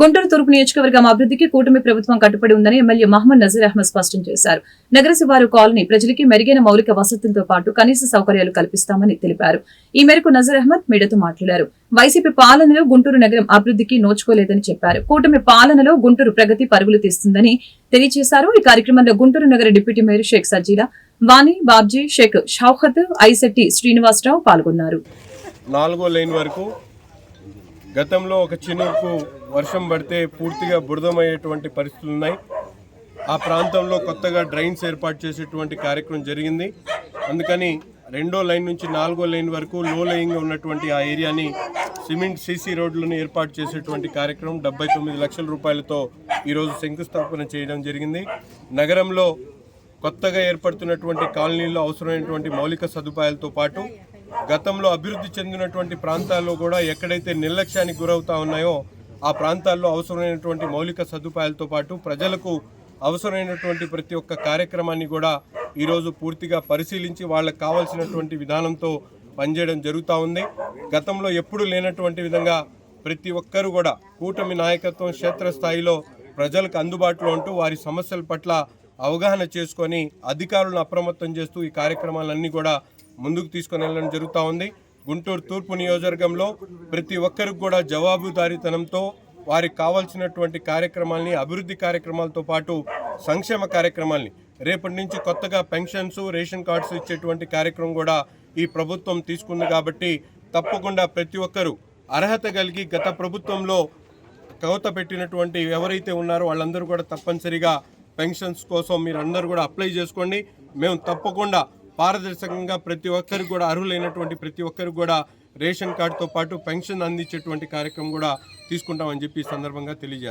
గుంటూరు తూర్పు నియోజకవర్గం అభివృద్ధికి కూటమి ప్రభుత్వం కట్టుబడి ఉందని ఎమ్మెల్యే మహమ్మద్ నజీర్ అహ్మద్ స్పష్టం చేశారు. నగర శివారు కాలనీ ప్రజలకి మెరుగైన మౌలిక వసతులతో పాటు కనీస సౌకర్యాలు కల్పిస్తామని తెలిపారు. ఈ మేరకు నజీర్ అహ్మద్ మీడియాతో మాట్లాడారు. వైసీపీ పాలనలో గుంటూరు నగరం అభివృద్ధికి నోచుకోలేదని చెప్పారు. కూటమి పాలనలో గుంటూరు ప్రగతి పరుగులు తీస్తుందని తెలియజేశారు. ఈ కార్యక్రమంలో గుంటూరు నగర డిప్యూటీ మేయర్ షేక్ సజీలా వాణి బాబ్జీ షేక్ షౌహత్ ఐశెట్టి శ్రీనివాసరావు పాల్గొన్నారు. నాలుగో లైన్ వరకు గతంలో ఒక చినుకు వర్షం పడితే పూర్తిగా బురదమయ్యేటువంటి పరిస్థితులు ఉన్నాయి. ఆ ప్రాంతంలో కొత్తగా డ్రైన్స్ ఏర్పాటు చేసేటువంటి కార్యక్రమం జరిగింది. అందుకని రెండో లైన్ నుంచి నాలుగో లైన్ వరకు లో లయింగ్ ఉన్నటువంటి ఆ ఏరియాని సిమెంట్ సీసీ రోడ్లను ఏర్పాటు చేసేటువంటి కార్యక్రమం డెబ్బై తొమ్మిది లక్షల రూపాయలతో ఈరోజు శంకుస్థాపన చేయడం జరిగింది. నగరంలో కొత్తగా ఏర్పడుతున్నటువంటి కాలనీల్లో అవసరమైనటువంటి మౌలిక సదుపాయాలతో పాటు గతంలో అభివృద్ధి చెందినటువంటి ప్రాంతాల్లో కూడా ఎక్కడైతే నిర్లక్ష్యానికి గురవుతా ఉన్నాయో ఆ ప్రాంతాల్లో అవసరమైనటువంటి మౌలిక సదుపాయాలతో పాటు ప్రజలకు అవసరమైనటువంటి ప్రతి ఒక్క కార్యక్రమాన్ని కూడా ఈరోజు పూర్తిగా పరిశీలించి వాళ్ళకి కావాల్సినటువంటి విధానంతో పనిచేయడం జరుగుతూ ఉంది. గతంలో ఎప్పుడూ లేనటువంటి విధంగా ప్రతి ఒక్కరూ కూడా కూటమి నాయకత్వం క్షేత్రస్థాయిలో ప్రజలకు అందుబాటులో ఉంటూ వారి సమస్యల పట్ల అవగాహన చేసుకొని అధికారులను అప్రమత్తం చేస్తూ ఈ కార్యక్రమాలన్నీ కూడా ముందుకు తీసుకొని వెళ్ళడం జరుగుతూ ఉంది. గుంటూరు తూర్పు నియోజకవర్గంలో ప్రతి ఒక్కరికి కూడా జవాబుదారీతనంతో వారికి కావాల్సినటువంటి కార్యక్రమాల్ని అభివృద్ధి కార్యక్రమాలతో పాటు సంక్షేమ కార్యక్రమాల్ని రేపటి నుంచి కొత్తగా పెన్షన్స్ రేషన్ కార్డ్స్ ఇచ్చేటువంటి కార్యక్రమం కూడా ఈ ప్రభుత్వం తీసుకుంది కాబట్టి తప్పకుండా ప్రతి ఒక్కరూ అర్హత కలిగి గత ప్రభుత్వంలో కవత పెట్టినటువంటి ఎవరైతే ఉన్నారో వాళ్ళందరూ కూడా తప్పనిసరిగా పెన్షన్స్ కోసం మీరు అందరూ కూడా అప్లై చేసుకోండి. మేము తప్పకుండా పారదర్శకంగా ప్రతి ఒక్కరికి కూడా అర్హులైనటువంటి ప్రతి ఒక్కరికి కూడా రేషన్ కార్డుతో పాటు పెన్షన్ అందించేటువంటి కార్యక్రమం కూడా తీసుకుంటామని చెప్పి ఈ సందర్భంగా తెలియజేస్తాం